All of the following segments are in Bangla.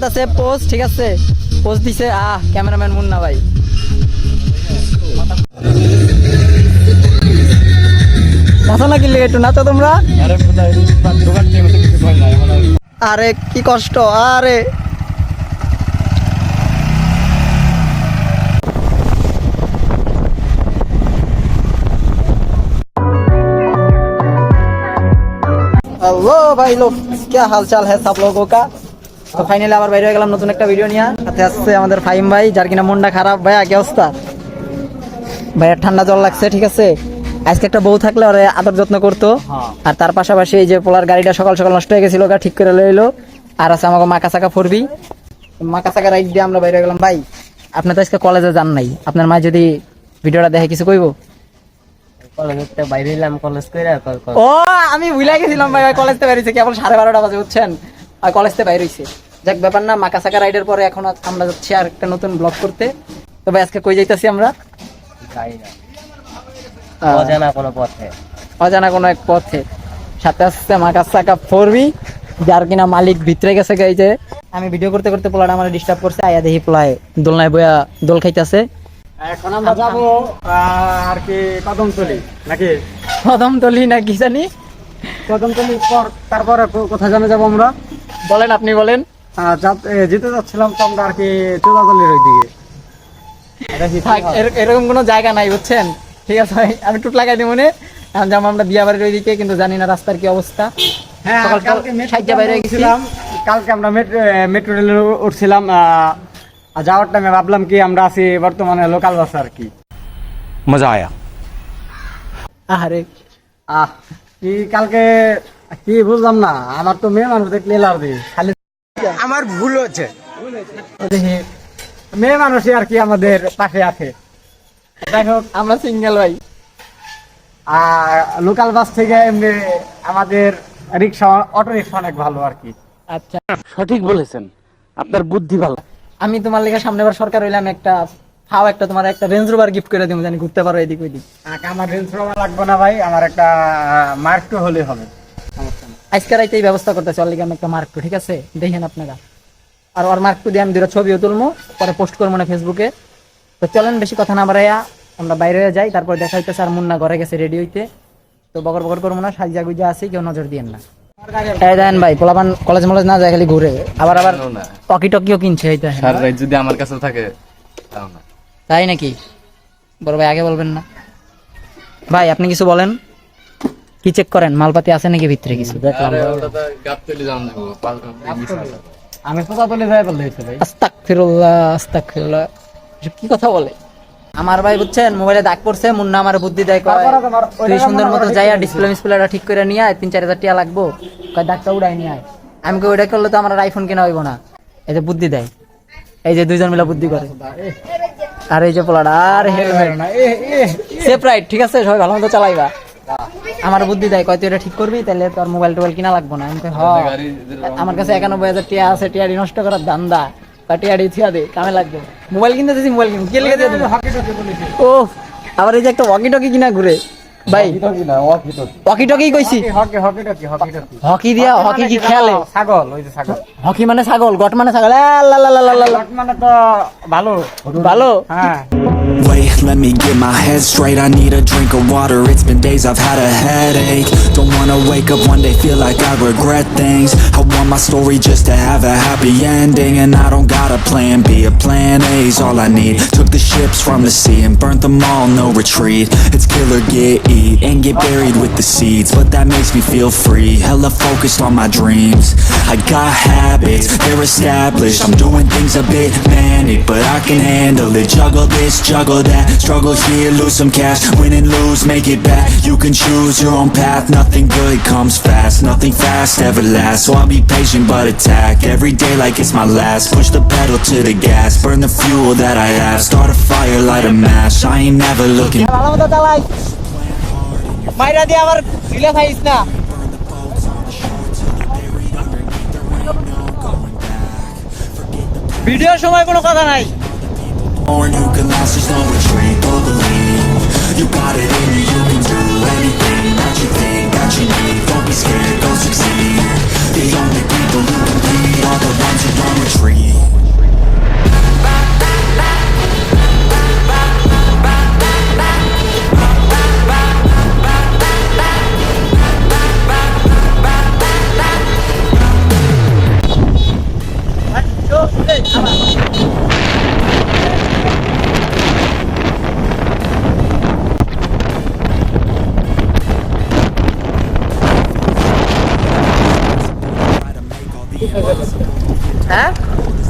চলতেছে পোস্ট ঠিক আছে পোস্ট দিছে আহ ক্যামেরাম্যান মুন্না ভাই নাচো না কিনলে একটু নাচো তোমরা আরে কি কষ্ট আরে हेलो भाई लोग क्या हाल चाल है सब लोगों का তো ফাইনালি আবার বাইরে হয়ে গেলাম নতুন একটা ভিডিও নিয়ে। সাথে আসছে আমাদের ফাইম ভাই যার কিনা মনটা খারাপ। অবস্থা? ঠান্ডা জল লাগছে ঠিক আছে? আজকে একটা বউ থাকলে ওরে আদর যত্ন করতো। আর তার পাশাপাশি এই যে পোলার গাড়িটা সকাল সকাল নষ্ট হয়ে গেছিল ঠিক করে লইলো। আর আছে আমাকে মাকা চাকা ফরবি মাকা চাকা রাইড দিয়ে আমরা বাইরে হয়ে গেলাম। ভাই আপনি তো আজকে কলেজে যান নাই। আপনার মা যদি ভিডিওটা দেখে কিছু কইবো? কলেজে বাইরে এলাম কলেজ করে ও আমি ভুলে গেছিলাম ভাই কলেজ থেকে বেরিয়েছে কেবল সাড়ে বারোটা বাজে বুঝছেন? আর কলেজ থেকে বাইরে হয়েছে যাক ব্যাপার না মাকা সাকা রাইডের পরে এখন আমরা যাচ্ছি আর একটা নতুন ব্লগ করতে। তবে আজকে কই যাইতাছি আমরা? অজানা কোনো পথে। অজানা কোনো এক পথে। সাথে আসছে মাকা সাকা ফোরবি যার কিনা মালিক ভিতরে গেছে গাইছে আমি ভিডিও করতে করতে পোলাটা আমার ডিস্টার্ব করছে আয়া দেখি পোলায় দোলনায় বয়া দোল খাইতেছে। এখন আমরা যাব আর কি কদমতলি নাকি? প্রথম তলি না কি জানি। কদমতলি পর তারপরে কোথায় জানে যাব আমরা। বলেন আপনি বলেন। যেতে যাচ্ছিলাম তো আমরা আর কি চোদাতলের ওই দিকে এরকম কোনো জায়গা নাই বুঝছেন? ঠিক আছে ভাই আমি টুট লাগাই দিই মনে যেমন আমরা বিয়াবাড়ির ওই দিকে কিন্তু জানি না রাস্তার কি অবস্থা। হ্যাঁ, কালকে আমরা মেট্রো মেট্রো রেলে উঠছিলাম যাওয়ার টাইমে ভাবলাম কি আমরা আছি বর্তমানে লোকাল বাস আর কি। মজা আয়া। আহারে। আহ কি কালকে কি বুঝলাম না আমার তো মেয়ে মানুষ দেখলে এলার্জি খালি আমার ভুল হচ্ছে। দেখি মেয়ে মানুষই আর কি আমাদের পাশে আছে। যাই হোক আমরা সিঙ্গেল ভাই। আর লোকাল বাস থেকে এমনি আমাদের রিক্সা অটো রিক্সা অনেক ভালো আর কি। আচ্ছা। সঠিক বলেছেন। আপনার বুদ্ধি ভালো। আমি তোমার লেগে সামনে বার সরকার হইলাম একটা ফাও একটা তোমার একটা রেঞ্জ রোভার গিফট করে দিব জানি ঘুরতে পারো এদিক ওইদিক। আমার রেঞ্জ রোভার লাগবে না ভাই আমার একটা মার্ক টু হলে হবে। আজকে রাইতে এই ব্যবস্থা করতেছি ওর লিগে আমি একটা মার্ক ঠিক আছে? দেখেন আপনারা। আর ওর মার্ক দিয়ে আমি দুটো ছবিও তুলবো পরে পোস্ট করব না ফেসবুকে। তো চলেন বেশি কথা না বাড়াইয়া আমরা বাইরে যাই তারপর দেখা হইতেছে আর মুন্না ঘরে গেছে রেডি হইতে। তো বকর বকর করব না সাজা গুজা আছে কেউ নজর দিয়েন না। এই দেন ভাই পোলাপান কলেজ মলেজ না যায় খালি ঘুরে। আবার আবার টকি টকিও কিনছে এই দেখেন সার যদি আমার কাছে থাকে তাই নাকি? বড় ভাই আগে বলবেন না। ভাই আপনি কিছু বলেন? কি চেক করেন? মালপাতি আছে নাকি ভিতরে কিছু? দেখলাম তো আমি কোথা তুলে যাই বলতে হয়েছে ভাই। আস্তাক ফিরুল্লাহ আস্তাক ফিরুল্লাহ এসব কি কথা বলে? আমার ভাই বুঝছেন মোবাইলে দাগ পড়ছে মুন্না আমার বুদ্ধি দেয় কয় তুই সুন্দর মতো যাইয়া ডিসপ্লে মিসপ্লেটা ঠিক করে নিয়ে আয় তিন চার হাজার টাকা লাগবো। কয় দাগটা উড়াই নিয়ে আয়। আমি কই ওইটা করলে তো আমার আইফোন কেনা হইব না। এই যে বুদ্ধি দেয়। এই যে দুইজন মিলে বুদ্ধি করে। আর এই যে পোলাটা আর হেলমেট। না এ এ সেফ রাইট ঠিক আছে? সবাই ভালো মতো চালাইবা। আমার বুদ্ধি দেয় কয় তুই এটা ঠিক করবি? তাহলে তোর মোবাইল টোবাইল কিনা লাগবো না। আমি কই, হ। আমার কাছে একানব্বই হাজার টিয়া আছে টিয়ারি নষ্ট করার ধান্দা। তা টিয়ারি থিয়া দে কামে লাগবে। মোবাইল কিনতে দিছি মোবাইল কিন কে লিখে দিয়ে দেবো? টকি ও আবার এই যে একটা ওয়াকি টকি কিনা ঘুরে। ভাই ওয়াকি টকি কইছি। হকি হকি হকি হকি দিয়া হকি কি খেলে? ছাগল ওই যে ছাগল। হকি মানে ছাগল গট মানে ছাগল। আ, লা, লা, লা, লা, লা, লা। লট মানে তো ভালো। ভালো? হ্যাঁ। Wait, let me get my head straight. I need a drink of water. It's been days I've had a headache. Don't wanna wake up one day, feel like I regret things. I want my story just to have a happy ending. And I don't got a plan B, a plan A's all I need. Took the ships from the sea and burnt them all, no retreat. It's kill or get eat and get buried with the seeds. But that makes me feel free. Hella focused on my dreams. I got habits, they're established. I'm doing things a bit manic, but I can handle it. Juggle this, juggle that. Struggle here, lose some cash. Win and lose, make it back. You can choose your own path. Nothing good comes fast. Nothing fast ever lasts. So I'll be patient but attack every day like it's my last. Push the pedal to the gas. Burn the fuel that I have. Start a fire, light a match. I ain't never looking. ভালো মতো চালাই মাইরা দিয়ে আবার ঢিলে খাইস না ভিডিওর সময় কোনো কথা নাই broken last, there's no হ্যাঁ?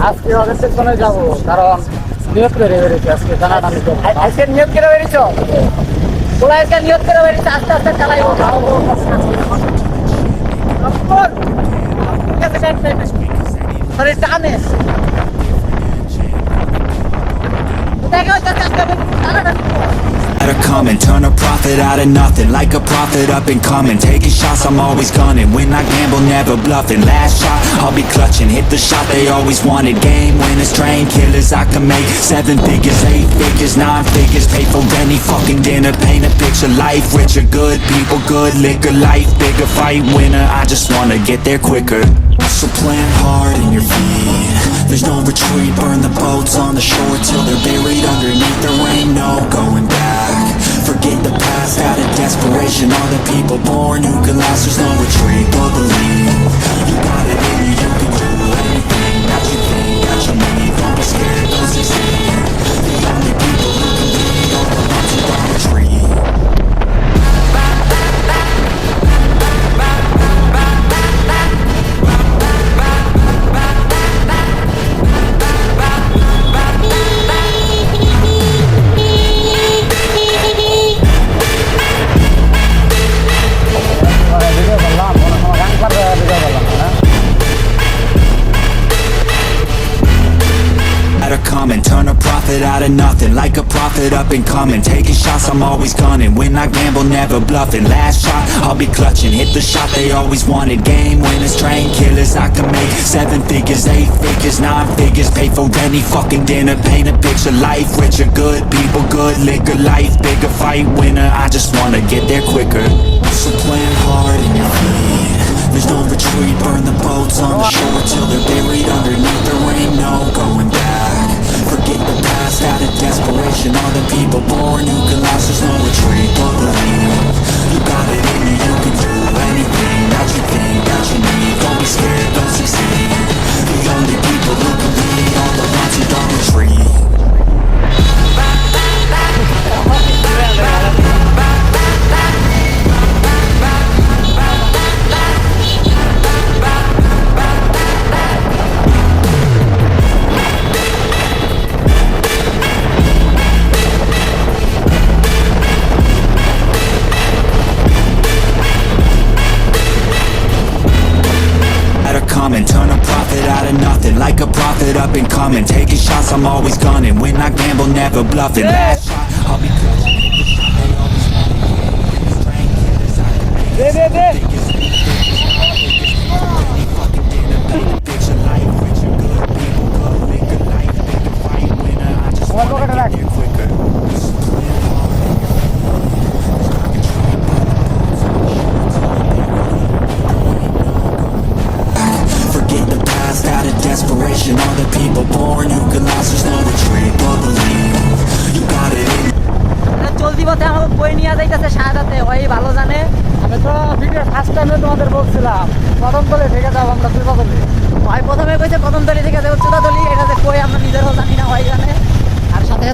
আজকে ওদের সেকশনে যাব? কারণ নিয়োগ করে বেরিয়েছি আজকে জানাটা নিতে আ- আজকে নিয়োগ করে বেরিয়েছ? ওরা আজকে নিয়োগ করে বেরিয়েছে আস্তে আস্তে চালাইবো শরীর টানে দেখা হচ্ছে আজকে টানাটা come and turn a profit out of nothing Like a prophet up and coming. Taking shots, I'm always gunning. When I gamble, never bluffing. Last shot, I'll be clutching. Hit the shot they always wanted. Game winners, train killers I can make seven figures, eight figures, nine figures. Pay for any fucking dinner Paint a picture, life richer Good people, good liquor. Life bigger, fight winner. I just wanna get there quicker So plan hard in your feet. There's no retreat. Burn the boats on the shore Till they're buried underneath. There ain't no going back. Forget the past. Out of desperation All the people born who can last. There's no retreat, but believe and coming Taking shots, I'm always gunning. When I gamble, never bluffing. Last shot, I'll be clutching. Hit the shot they always wanted. Game winners, train killers I can make seven figures, eight figures, nine figures. Pay for any fucking dinner Paint a picture, life richer Good people, good liquor. Life bigger, fight winner. I just wanna get there quicker. So plan hard in your feet. There's no retreat, burn the boats on the shore Till they're buried underneath. There ain't no going back past out of desperation All the people born. Who can last There's no retreat, but believe You got it in you, you can do anything That you think, that you need. Don't be scared, don't succeed. The only people who can lead Are the ones who don't retreat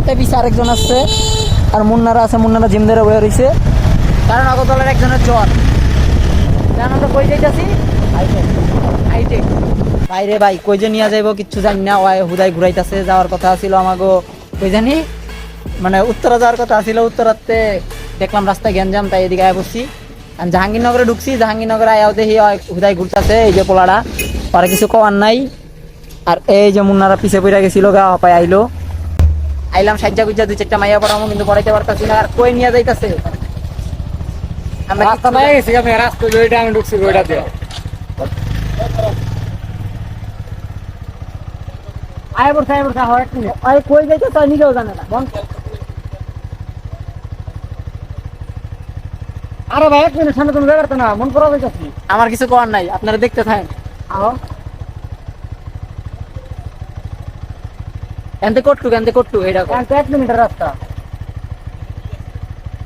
আর সাথে বিশে আরেকজন আসছে আর মুন্নারা আছে, মুন্নারা জিম ধরে বয়ে রইছে। কারণ আগতলার একজনের জ্বর। জানো তো কই যাইতাছি? হাইটেক বাইরে ভাই, কই যে নিয়ে যাইব কিচ্ছু জানি না। ওই হুদাই ঘুরাইতাছে, যাওয়ার কথা ছিল আমাগো। কই জানি? মানে উত্তরা যাওয়ার কথা ছিল উত্তরাতে। দেখলাম রাস্তায় গ্যাঞ্জাম, তাই এদিকে আয় বসছি আমি জাহাঙ্গীরনগরে ঢুকছি, জাহাঙ্গীরনগরে আয়াও দেখি হুদাই ঘুরতেছে, এই যে পোলাটা পরে কিছু কওয়ার নাই। আর এই যে মুন্নারা পিছে পড়ে গেছিল গা, পায় আইলো। আইলাম সাজ্জা গুজ্জা দুই চারটা মাইয়া পড়ামো কিন্তু পড়াইতে পারতাছি না আর কই নিয়ে যাইতাছে? আমরা রাস্তা পেয়ে গেছি আমি রাস্তা ওইটা আমি ঢুকছি ওইটা দিয়ে। আয় বলছে আয় বলছে হয় মিনিট। ওই কই যাইতেছে ওই নিজেও জানে না বন্ধ আরে ভাই এক মিনিট সামনে তুমি বেরোতে না মন করা যাইতেছি। আমার কিছু করার নাই আপনারা দেখতে থাকেন। আহ। এনতে কটটু এনতে কটটু এটা। এক মিনিটের রাস্তা।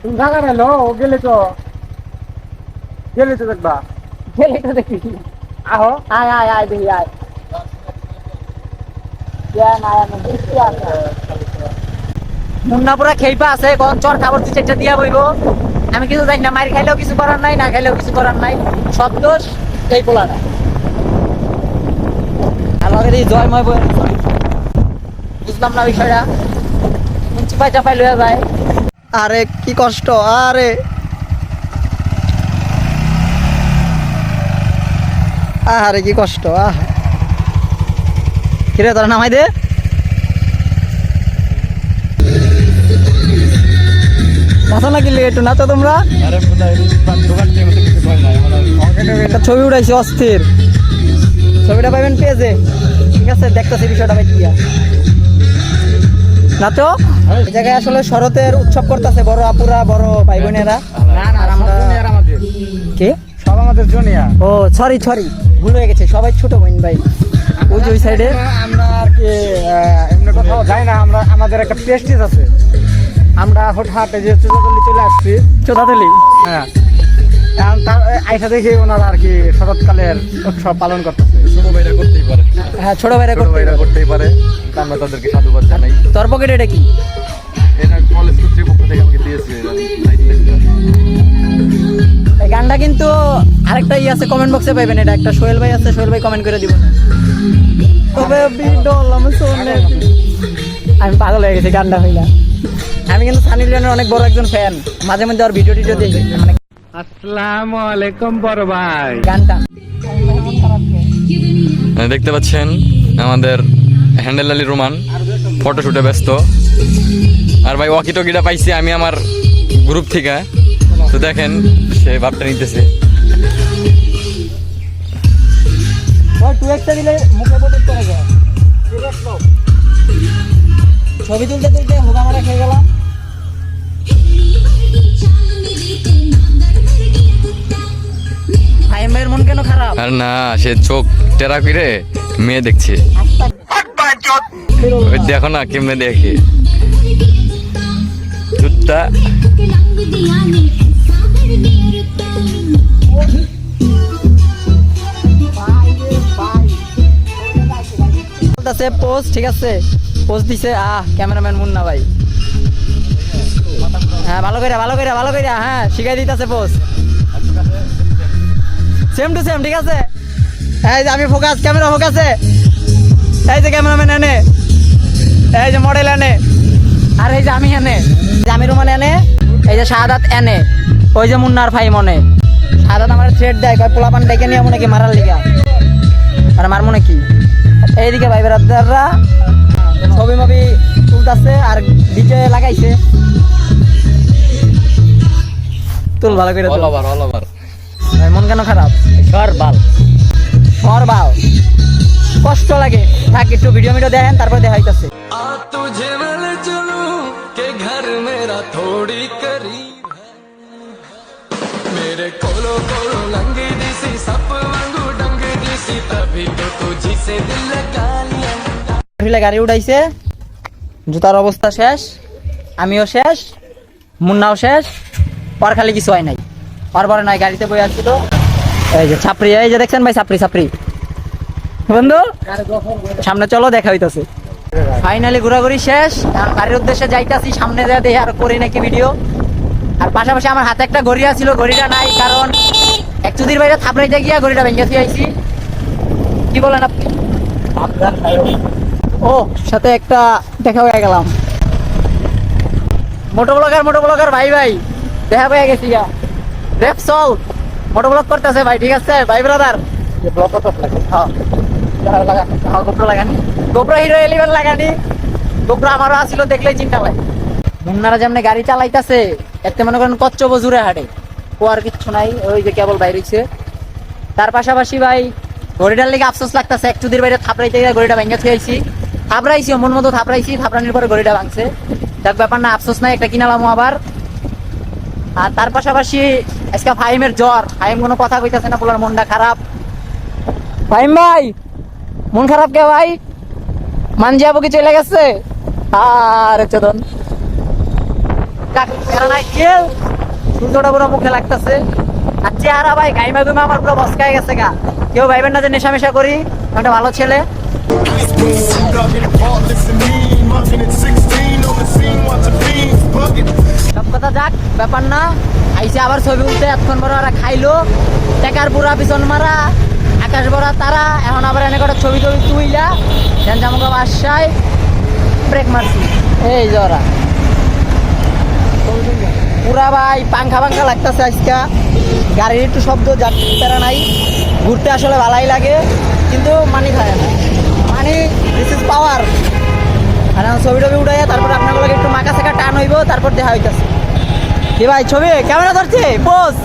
তুমি জায়গা নেলো ও গেলে তো গেলে তো দেখবা। গেলে এটা দেখি। আহো। আয় আয় আয় দেখি আয়। ইয়া না আয় না দেখি আছে মুন্না পুরা খেইপা আছে কোন চর খাবার দুই চারটা দিয়া বইব। আমি কিছু জানি না মার খাইলেও কিছু করার নাই না খাইলেও কিছু করার নাই। সব দোষ এই পোলাটা আর লগে দেখি জয়ময় বই বুঝলাম না বিষয়টা। চিপাই যায়। আরে কি কষ্ট আরে। আরে কি কষ্ট আহ। কিরে তোরা নামাই দে। নাচো না কিনলে একটু নাচো তোমরা। একটা ছবি উঠাইছি অস্থির। ছবিটা পাবেন পেজে। ঠিক আছে দেখতেছি বিষয়টা ভাই নাচো এই জায়গায় আসলে শরতের উৎসব করতেছে বড় আপুরা বড় ভাই বোনেরা না না আমরা কে? সব আমাদের জুনিয়র। ও সরি সরি ভুল হয়ে গেছে সবাই ছোট বোন ভাই। ওই যে ওই সাইডে আমরা আর কি এমনি কোথাও যাই না আমরা আমাদের একটা প্রেস্টিজ আছে। আমরা হঠাৎ যে চুদাতলি চলে আসছি। চোদাতলি হ্যাঁ। তার আইসা দেখি ওনারা আর কি শরৎকালের উৎসব পালন করতেছে। ছোট ভাইরা করতেই পারে। হ্যাঁ ছোট ভাইরা ছোট ভাইরা করতেই পারে। আমরা তাদেরকে সাধুবাদ জানাই। তোর পকেটে এটা কি? এটা কলেজ কর্তৃপক্ষ থেকে আমাকে দিয়েছে। এই গানটা কিন্তু আরেকটা ই আছে কমেন্ট বক্সে পাইবেন। এটা একটা সোহেল ভাই আছে সোহেল ভাই কমেন্ট করে দিব তবে বিডল আমি পাগল হয়ে গেছি গানটা হইলা। আমি কিন্তু সানি লিওনের অনেক বড় একজন ফ্যান মাঝে মধ্যে ওর ভিডিও টিডিও দেখি মানে আসসালামু আলাইকুম বড় ভাই। গানটা। মানে দেখতে পাচ্ছেন আমাদের হ্যান্ডেল আলী রোমান ফটোশুটে ব্যস্ত। আর ভাই ওয়াকি টকিটা পাইছি আমি আমার গ্রুপ থেকে। তো দেখেন সে ভাবটা নিতেছে। ছবি তুলতে তুলতে হুগা মারা খেয়ে গেলাম। মন কেন খারাপ? আর না সে চোখ টেরা করে মেয়ে দেখছে। ওই দেখো না কেমনে দেখে? জুতা বলতেছে পোস্ট ঠিক আছে? পোস্ট দিছে আহ ক্যামেরাম্যান মুন্না ভাই। হ্যাঁ ভালো করে ভালো করে ভালো করে হ্যাঁ শিখাই দিতেছে পোস্ট সেম টু সেম ঠিক আছে? এই যে আমি ফোকাস ক্যামেরা ফোকাসে এই যে ক্যামেরাম্যান এনে। এই যে মডেল এনে। আর এই যে আমি এনে। যে আমি রুমান এনে। এই যে শাহাদাত এনে। ওই যে মুন্নার ভাই মনে। শাহাদাত আমার থ্রেড দেয় কয় পোলাপান ডেকে নিয়ে মনে কি মারার লিগা। আর আমার মনে কি এইদিকে ভাই বেড়াদাররা ছবি মবি তুলতাছে আর ডিজে লাগাইছে। তুল ভালো করে অল ওভার অল ওভার মন কেন খারাপ? সরবাল সরবাল কষ্ট লাগে। থাক একটু ভিডিও মিডিও দেখেন তারপর দেখাইতেছে তুঝে গাড়ি উঠাইছে। জুতার অবস্থা শেষ আমিও শেষ মুন্নাও শেষ পর খালি কিছু হয় নাই। পর নাই, গাড়িতে বই আসছিল। এই যে ছাপড়ি, এই যে দেখছেন ভাই ছাপড়ি ছাপড়ি। বন্ধু, সামনে চলো, দেখা হইতাছে। ফাইনালি ঘোরাঘুরি শেষ বাড়ির উদ্দেশ্যে যাইতাছি, সামনে যা দেখি আর করি নাকি ভিডিও আর পাশাপাশি আমার হাতে একটা ঘড়ি ছিল ঘড়িটা নাই, কারণ এক চুদির বাইরে থাপড়াইতে গিয়া ঘড়িটা ভেঙে দিয়ে আইছি। কি বলেন আপনি? ও, সাথে একটা দেখা হয়ে গেলাম। মোটো ব্লগার মোটো ব্লগার ভাই ভাই, দেখা পেয়ে গেছি গা। রেপসল মোটো ব্লগ করতেছে ভাই ঠিক আছে? ভাই ব্রাদার হ্যাঁ গোপ্রো লাগানি। গোপ্রো হিরো এলিভেন লাগানি। গোপ্রো আমারও আসিল দেখলেই চিন্তা লাগে মুন্নারা যেমনি গাড়ি চালাইতাছে এতে মনে করেন কচ্চ বজুরে হাটে। আর কিচ্ছু নাই ওই যে কেবল বাইরেছে তার পাশাপাশি ভাই ঘড়িটার লেগে আফসোস লাগতেছে এক চুদির বাইরে থাপড়াইতে গিয়ে ঘড়িটা ভেঙে থুয়েছি। থাপড়াইছি মন মতো থাপড়াইছি থাপড়ানির পরে ঘড়িটা ভাঙছে। দেখ ব্যাপার না আফসোস নাই একটা কিনালাম আবার। আর তার পাশাপাশি আজকে ফাহিমের জ্বর ফাহিম কোনো কথা না বলার মনটা খারাপ ফাহিম ভাই মন খারাপ কে ভাই কি চলে গেছে সূর্যটা পুরো মুখে লাগতেছে আর চেহারা ভাই গাইমা গুমা আমার পুরো বসকায় গেছে গা কেউ ভাইবেন না যে করি একটা ভালো ছেলে Bugging, কথা যাক, ব্যাপার না। আইসে আবার ছবি উঠতে এতক্ষণ বড় আর খাইলো। টেকার বুড়া, পিছন মারা, আকাশ বড়া, তারা। এখন আবার এনে কটা ছবি টবি তুইলা। ধ্যান জামগা বাসায় ব্রেক মারছি। এই জরা পুরা ভাই, পাংখা পাংখা লাগতেছে আজকা। গাড়ির একটু শব্দ যাত্রা নাই। ঘুরতে আসলে ভালাই লাগে, কিন্তু মানি খায় না। মানি দিস ইজ পাওয়ার আর ছবি টবি উঠাইয়া, তারপর আপনার একটু মাকা সেকা টান হইব, তারপর দেখা হইতেছে। এ ভাই ছবি ক্যামেরা ধরছে পোস্ট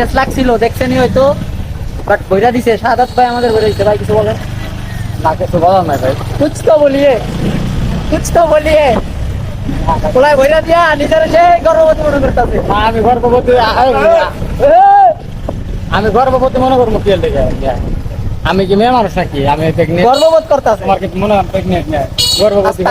রেস লাগছিল দেখছেনি হয়তো। বাট বইটা দিছে সাদাত ভাই আমাদের বইটা দিছে ভাই কিছু বলেন? না কিছু বলার নাই ভাই। কুছ তো বলিয়ে কুছ তো বলিয়ে। ওলাই বইটা দিয়া নিজের সেই গর্ভবতী মনে করতেছে। আমি গর্ভবতী আমি গর্ভবতী মনে করব দেখে আমি কি মেয়ে মানুষ নাকি? আমি গর্ববোধ করতেছি। আমার কি মনে হয় প্রেগনেন্ট হ্যাঁ, গর্ভবতী